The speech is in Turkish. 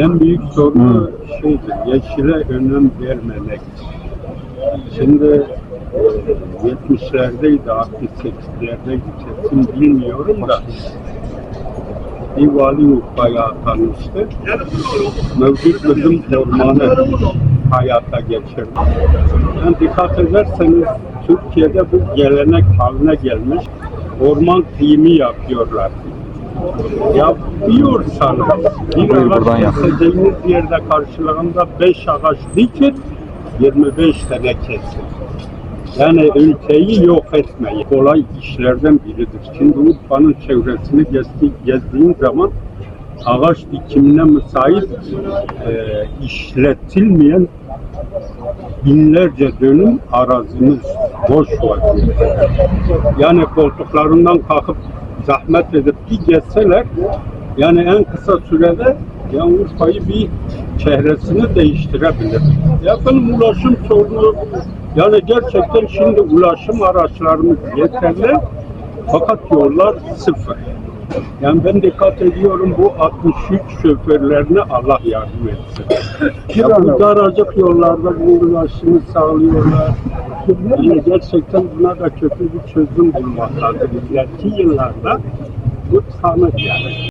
En büyük sorunu şeydir, yeşile önem vermemek. Şimdi e, 70'lerdeydi, 68'lerdeydi kesin bilmiyorum da bir vali Urfa'ya atanmıştı. Mevcut kızım ormanı hayata geçirdi. Yani dikkat ederseniz Türkiye'de bu gelenek haline gelmiş. Orman kıyımı yapıyorlar. Yapıyorsanız bir Buyur, buradan ağaç yap. yerde karşılığında 5 ağaç dikin 25 tane kesin. Yani ülkeyi yok etmeyi kolay işlerden biridir. Şimdi Urfa'nın çevresini gezdi, gezdiğin zaman ağaç dikimine müsait e, işletilmeyen binlerce dönüm arazimiz boş vaziyette. Yani koltuklarından kalkıp zahmet edip bir geçseler yani en kısa sürede yani Urfa'yı bir çehresini değiştirebilir. Yakın ulaşım sorunu yani gerçekten şimdi ulaşım araçlarımız yeterli fakat yollar sıfır. Yani ben dikkat ediyorum bu 63 şoförlerine Allah yardım etsin. Ya bu daracık yollarda bu ulaşımı sağlıyorlar. Yani gerçekten buna da kötü bir çözüm bulmak lazım. İleriki yıllarda bu tanık yani.